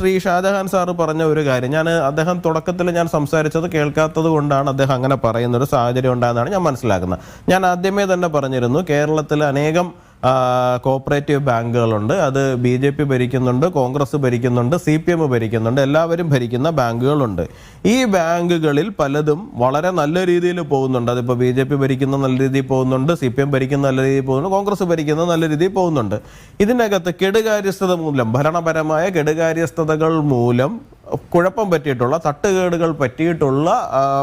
Shri Shah Jahan sir പറഞ്ഞ ഒരു കാര്യം. ഞാൻ അദ്ദേഹം തുടക്കത്തിൽ ഞാൻ സംസാരിച്ചത് കേൾക്കാത്തത് കൊണ്ടാണ് അദ്ദേഹം അങ്ങനെ പറയുന്ന ഒരു സാഹചര്യം ഉണ്ടായെന്നാണ് ഞാൻ മനസ്സിലാക്കുന്നത്. ഞാൻ ആദ്യമേ തന്നെ പറഞ്ഞിരുന്നു കേരളത്തിൽ അനേകം കോപ്പറേറ്റീവ് ബാങ്കുകളുണ്ട്. അത് ബി ജെ പി ഭരിക്കുന്നുണ്ട് കോൺഗ്രസ് ഭരിക്കുന്നുണ്ട് സി പി എം ഭരിക്കുന്നുണ്ട് എല്ലാവരും ഭരിക്കുന്ന ബാങ്കുകളുണ്ട്. ഈ ബാങ്കുകളിൽ പലതും വളരെ നല്ല രീതിയിൽ പോകുന്നുണ്ട്. അതിപ്പോൾ ബി ജെ പി ഭരിക്കുന്ന നല്ല രീതിയിൽ പോകുന്നുണ്ട് സി പി എം ഭരിക്കുന്ന നല്ല രീതിയിൽ പോകുന്നുണ്ട് കോൺഗ്രസ് ഭരിക്കുന്ന നല്ല രീതിയിൽ പോകുന്നുണ്ട്. ഇതിനകത്ത് കെടുകാര്യസ്ഥത മൂലം ഭരണപരമായ കെടുകാര്യസ്ഥതകൾ മൂലം കുഴപ്പം പറ്റിയിട്ടുള്ള തട്ടുകേടുകൾ പറ്റിയിട്ടുള്ള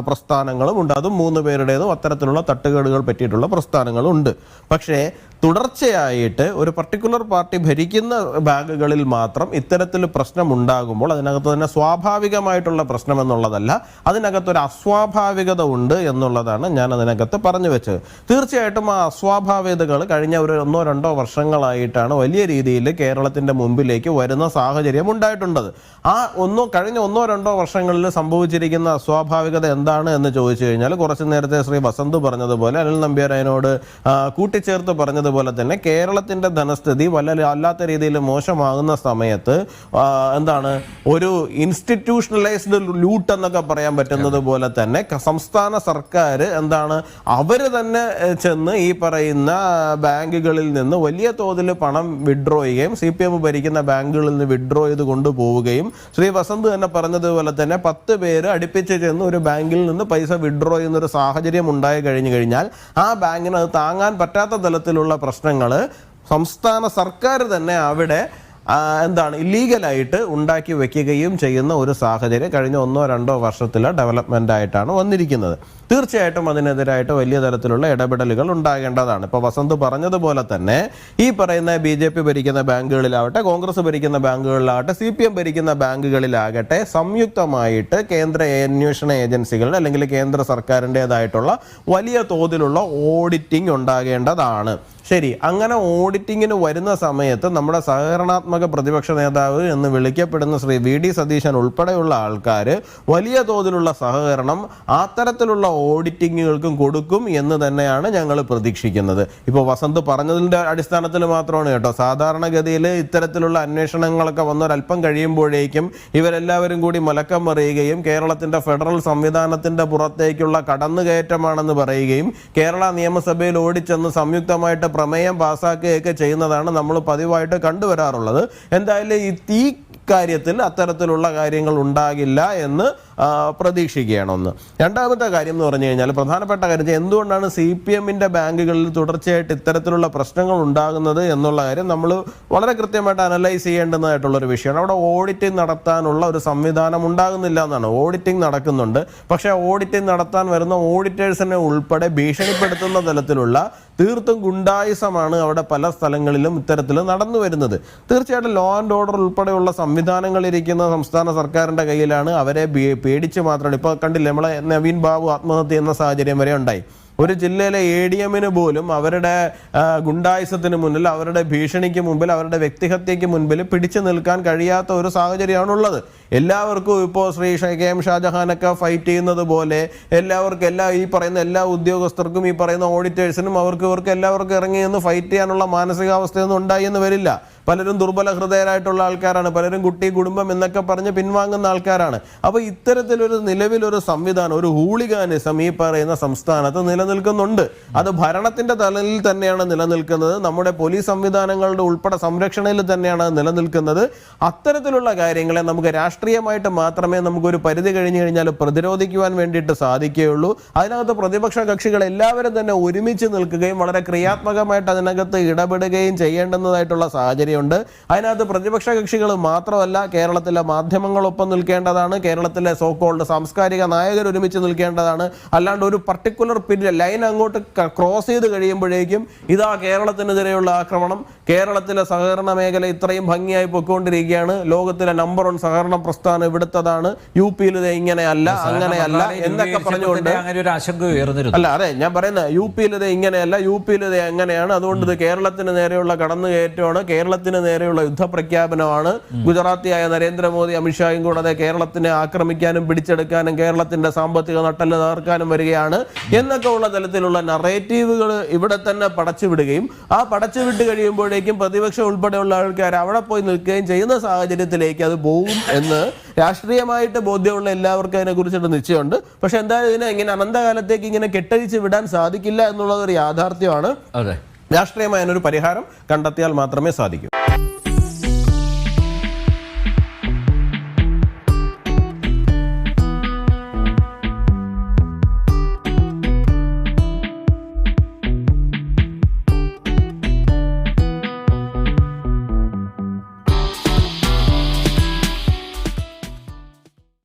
പ്രസ്ഥാനങ്ങളും ഉണ്ട്. അതും മൂന്ന് പേരുടേതും അത്തരത്തിലുള്ള തട്ടുകേടുകൾ പറ്റിയിട്ടുള്ള പ്രസ്ഥാനങ്ങളും ഉണ്ട്. പക്ഷേ തുടർച്ചയായിട്ട് ഒരു പർട്ടിക്കുലർ പാർട്ടി ഭരിക്കുന്ന ബാങ്കുകളിൽ മാത്രം ഇത്തരത്തിൽ പ്രശ്നം ഉണ്ടാകുമ്പോൾ അതിനകത്ത് തന്നെ സ്വാഭാവികമായിട്ടുള്ള പ്രശ്നം എന്നുള്ളതല്ല അതിനകത്തൊരു അസ്വാഭാവികത ഉണ്ട് എന്നുള്ളതാണ് ഞാൻ അതിനകത്ത് പറഞ്ഞു വെച്ചത്. തീർച്ചയായിട്ടും ആ അസ്വാഭാവികതകൾ കഴിഞ്ഞ ഒരു ഒന്നോ രണ്ടോ വർഷങ്ങളായിട്ടാണ് വലിയ രീതിയിൽ കേരളത്തിന്റെ മുമ്പിലേക്ക് വരുന്ന സാഹചര്യം ഉണ്ടായിട്ടുണ്ടത് ആ ഒന്നോ കഴിഞ്ഞ ഒന്നോ രണ്ടോ വർഷങ്ങളിൽ സംഭവിച്ചിരിക്കുന്ന അസ്വാഭാവികത എന്താണ് എന്ന് ചോദിച്ചു കഴിഞ്ഞാൽ കുറച്ച് നേരത്തെ ശ്രീ വസന്ത് പറഞ്ഞതുപോലെ അനിൽ നമ്പ്യാരനോട് കൂട്ടിച്ചേർത്ത് പറഞ്ഞതുപോലെ തന്നെ കേരളത്തിന്റെ ധനസ്ഥിതി വല്ല അല്ലാത്ത രീതിയിൽ മോശമാകുന്ന സമയത്ത് എന്താണ് ഒരു ഇൻസ്റ്റിറ്റ്യൂഷണലൈസ്ഡ് ലൂട്ട് എന്നൊക്കെ പറയാൻ പറ്റുന്നത് പോലെ തന്നെ സംസ്ഥാന സർക്കാർ എന്താണ് അവർ തന്നെ ചെന്ന് ഈ പറയുന്ന ബാങ്കുകളിൽ നിന്ന് വലിയ തോതിൽ പണം വിഡ്രോ ചെയ്യുകയും സി പി എം ഭരിക്കുന്ന ബാങ്കുകളിൽ നിന്ന് വിഡ്രോ ചെയ്ത് കൊണ്ടുപോവുകയും ശ്രീ വസന്ത് തന്നെ പറഞ്ഞതുപോലെ തന്നെ പത്ത് പേര് അടുപ്പിച്ച് ചെന്ന് ഒരു ബാങ്കിൽ നിന്ന് പൈസ വിഡ്രോ ചെയ്യുന്ന ഒരു സാഹചര്യം ഉണ്ടായി കഴിഞ്ഞു കഴിഞ്ഞാൽ ആ ബാങ്കിന് അത് താങ്ങാൻ പറ്റാത്ത തലത്തിലുള്ള പ്രശ്നങ്ങൾ സംസ്ഥാന സർക്കാർ തന്നെ അവിടെ എന്താണ് ഇല്ലീഗലായിട്ട് ഉണ്ടാക്കി വെക്കുകയും ചെയ്യുന്ന ഒരു സാഹചര്യം കഴിഞ്ഞ ഒന്നോ രണ്ടോ വർഷത്തിലെ ഡെവലപ്മെന്റ് ആയിട്ടാണ് വന്നിരിക്കുന്നത്. തീർച്ചയായിട്ടും അതിനെതിരായിട്ട് വലിയ തരത്തിലുള്ള ഇടപെടലുകൾ ഉണ്ടാകേണ്ടതാണ്. ഇപ്പോൾ വസന്ത് പറഞ്ഞതുപോലെ തന്നെ ഈ പറയുന്ന ബി ജെ പി ഭരിക്കുന്ന ബാങ്കുകളിലാവട്ടെ കോൺഗ്രസ് ഭരിക്കുന്ന ബാങ്കുകളിലാവട്ടെ സി പി എം ഭരിക്കുന്ന ബാങ്കുകളിലാകട്ടെ സംയുക്തമായിട്ട് കേന്ദ്ര അന്വേഷണ ഏജൻസികളുടെ അല്ലെങ്കിൽ കേന്ദ്ര സർക്കാരിന്റെതായിട്ടുള്ള വലിയ തോതിലുള്ള ഓഡിറ്റിംഗ് ഉണ്ടാകേണ്ടതാണ്. ശരി അങ്ങനെ ഓഡിറ്റിങ്ങിന് വരുന്ന സമയത്ത് നമ്മുടെ സഹകരണാത്മക പ്രതിപക്ഷ നേതാവ് എന്ന് വിളിക്കപ്പെടുന്ന ശ്രീ വി ഡി സതീശൻ ഉൾപ്പെടെയുള്ള ആൾക്കാർ വലിയ തോതിലുള്ള സഹകരണം അത്തരത്തിലുള്ള ഓഡിറ്റിങ്ങുകൾക്കും കൊടുക്കും എന്ന് തന്നെയാണ് ഞങ്ങൾ പ്രതീക്ഷിക്കുന്നത്. ഇപ്പോൾ വസന്ത് പറഞ്ഞതിന്റെ അടിസ്ഥാനത്തിൽ മാത്രമാണ് കേട്ടോ. സാധാരണഗതിയിൽ ഇത്തരത്തിലുള്ള അന്വേഷണങ്ങളൊക്കെ വന്നൊരല്പം കഴിയുമ്പോഴേക്കും ഇവരെല്ലാവരും കൂടി മലക്കം പറയുകയും കേരളത്തിന്റെ ഫെഡറൽ സംവിധാനത്തിന്റെ പുറത്തേക്കുള്ള കടന്നുകയറ്റമാണെന്ന് പറയുകയും കേരള നിയമസഭയിൽ ഓടിച്ചെന്ന് സംയുക്തമായിട്ട് പ്രമേയം പാസ്സാക്കുകയൊക്കെ ചെയ്യുന്നതാണ് നമ്മൾ പതിവായിട്ട് കണ്ടുവരാറുള്ളത്. എന്തായാലും ഈ കാര്യത്തിൽ അത്തരത്തിലുള്ള കാര്യങ്ങൾ ഉണ്ടാകില്ല എന്ന് പ്രതീക്ഷിക്കുകയാണൊന്ന്. രണ്ടാമത്തെ കാര്യം എന്ന് പറഞ്ഞു കഴിഞ്ഞാൽ പ്രധാനപ്പെട്ട കാര്യം എന്തുകൊണ്ടാണ് സി പി എമ്മിന്റെ ബാങ്കുകളിൽ തുടർച്ചയായിട്ട് ഇത്തരത്തിലുള്ള പ്രശ്നങ്ങൾ ഉണ്ടാകുന്നത് എന്നുള്ള കാര്യം നമ്മൾ വളരെ കൃത്യമായിട്ട് അനലൈസ് ചെയ്യേണ്ടതായിട്ടുള്ളൊരു വിഷയമാണ്. അവിടെ ഓഡിറ്റിംഗ് നടത്താനുള്ള ഒരു സംവിധാനം ഉണ്ടാകുന്നില്ല എന്നാണ്. ഓഡിറ്റിംഗ് നടക്കുന്നുണ്ട്. പക്ഷേ ഓഡിറ്റിംഗ് നടത്താൻ വരുന്ന ഓഡിറ്റേഴ്സിനെ ഉൾപ്പെടെ ഭീഷണിപ്പെടുത്തുന്ന തലത്തിലുള്ള തീർത്തും ഗുണ്ടായുസമാണ് അവിടെ പല സ്ഥലങ്ങളിലും ഇത്തരത്തിൽ നടന്നു വരുന്നത്. തീർച്ചയായിട്ടും ലോ ആൻഡ് ഓർഡർ ഉൾപ്പെടെയുള്ള സംവിധാനങ്ങൾ ഇരിക്കുന്ന സംസ്ഥാന സർക്കാരിന്റെ കയ്യിലാണ് അവരെ പേടിച്ച് മാത്രമാണ് ഇപ്പോൾ കണ്ടില്ല നമ്മളെ നവീൻ ബാബു ആത്മഹത്യ എന്ന സാഹചര്യം വരെ ഉണ്ടായി. ഒരു ജില്ലയിലെ എ ഡി എമ്മിന് പോലും അവരുടെ ഗുണ്ടായുസത്തിന് മുന്നിൽ അവരുടെ ഭീഷണിക്ക് മുമ്പിൽ അവരുടെ വ്യക്തിഹത്യക്ക് മുൻപിൽ പിടിച്ചു നിൽക്കാൻ കഴിയാത്ത ഒരു സാഹചര്യമാണുള്ളത്. എല്ലാവർക്കും ഇപ്പോൾ ശ്രീ കെ എം ഷാജഹാനൊക്കെ ഫൈറ്റ് ചെയ്യുന്നത് പോലെ എല്ലാവർക്കും എല്ലാ ഈ പറയുന്ന എല്ലാ ഉദ്യോഗസ്ഥർക്കും ഈ പറയുന്ന ഓഡിറ്റേഴ്സിനും അവർക്ക് ഇവർക്ക് എല്ലാവർക്കും ഇറങ്ങി നിന്ന് ഫൈറ്റ് ചെയ്യാനുള്ള മാനസികാവസ്ഥയൊന്നും ഉണ്ടായി എന്ന് വരില്ല. പലരും ദുർബല ഹൃദയരായിട്ടുള്ള ആൾക്കാരാണ്. പലരും കുട്ടി കുടുംബം എന്നൊക്കെ പറഞ്ഞ് പിൻവാങ്ങുന്ന ആൾക്കാരാണ്. അപ്പോൾ ഇത്തരത്തിലൊരു നിലവിലൊരു സംവിധാനം ഒരു ഹൂളിഗാനിസം ഈ പറയുന്ന സംസ്ഥാനത്ത് നിലനിൽക്കുന്നുണ്ട്. അത് ഭരണത്തിന്റെ തലയിൽ തന്നെയാണ് നിലനിൽക്കുന്നത്. നമ്മുടെ പോലീസ് സംവിധാനങ്ങളുടെ ഉൾപ്പെടെ സംരക്ഷണയിൽ തന്നെയാണ് നിലനിൽക്കുന്നത്. അത്തരത്തിലുള്ള കാര്യങ്ങളെ നമുക്ക് രാഷ്ട്രീയമായിട്ട് മാത്രമേ നമുക്കൊരു പരിധി കഴിഞ്ഞു കഴിഞ്ഞാൽ പ്രതിരോധിക്കുവാൻ വേണ്ടിയിട്ട് സാധിക്കുകയുള്ളൂ. അതിനകത്ത് പ്രതിപക്ഷ കക്ഷികൾ എല്ലാവരും തന്നെ ഒരുമിച്ച് നിൽക്കുകയും വളരെ ക്രിയാത്മകമായിട്ട് അതിനകത്ത് ഇടപെടുകയും ചെയ്യേണ്ടുന്നതായിട്ടുള്ള സാഹചര്യമുണ്ട്. അതിനകത്ത് പ്രതിപക്ഷ കക്ഷികൾ മാത്രമല്ല കേരളത്തിലെ മാധ്യമങ്ങളൊപ്പം നിൽക്കേണ്ടതാണ്. കേരളത്തിലെ സോക്കോൾഡ് സാംസ്കാരിക നായകർ ഒരുമിച്ച് നിൽക്കേണ്ടതാണ്. അല്ലാണ്ട് ഒരു പർട്ടിക്കുലർ പീരിയഡ് ലൈൻ അങ്ങോട്ട് ക്രോസ് ചെയ്ത് കഴിയുമ്പോഴേക്കും ഇതാ കേരളത്തിനെതിരെയുള്ള ആക്രമണം. കേരളത്തിലെ സഹകരണ മേഖല ഇത്രയും ഭംഗിയായി പൊയ്ക്കൊണ്ടിരിക്കുകയാണ്. ലോകത്തിലെ നമ്പർ വൺ സഹകരണ പ്രസ്ഥാനം ഇവിടുത്തതാണ്. യു പിയിൽ ഇത് ഇങ്ങനെയല്ല അങ്ങനെയല്ല എന്നൊക്കെ പറഞ്ഞുകൊണ്ട് അല്ല അതെ ഞാൻ പറയുന്നത് യു പിയിൽ ഇത് ഇങ്ങനെയല്ല യു പിയിൽ ഇത് എങ്ങനെയാണ്? അതുകൊണ്ട് ഇത് കേരളത്തിന് നേരെയുള്ള കടന്നുകയറ്റമാണ്. കേരളത്തിന് നേരെയുള്ള യുദ്ധപ്രഖ്യാപനമാണ്. ഗുജറാത്തിയായ നരേന്ദ്രമോദി അമിത്ഷായും കൂടാതെ കേരളത്തിനെ ആക്രമിക്കാനും പിടിച്ചെടുക്കാനും കേരളത്തിന്റെ സാമ്പത്തിക നട്ടൽ തകർക്കാനും വരികയാണ്. എന്നൊക്കെ ഉള്ള തലത്തിലുള്ള നറേറ്റീവുകൾ ഇവിടെ തന്നെ പടച്ചുവിടുകയും ആ പടച്ചുവിട്ട് കഴിയുമ്പോഴേക്കും പ്രതിപക്ഷം ഉൾപ്പെടെയുള്ള ആൾക്കാർ അവിടെ പോയി നിൽക്കുകയും ചെയ്യുന്ന സാഹചര്യത്തിലേക്ക് അത് പോകും എന്ന് രാഷ്ട്രീയമായിട്ട് ബോധ്യമുള്ള എല്ലാവർക്കും അതിനെ കുറിച്ചിട്ട് നിശ്ചയമുണ്ട്. പക്ഷെ എന്തായാലും ഇതിനെ ഇങ്ങനെ അനന്തകാലത്തേക്ക് ഇങ്ങനെ കെട്ടഴിച്ച് വിടാൻ സാധിക്കില്ല എന്നുള്ളത് ഒരു യാഥാർത്ഥ്യമാണ്. രാഷ്ട്രീയമായ ഒരു പരിഹാരം കണ്ടെത്തിയാൽ മാത്രമേ സാധിക്കൂ.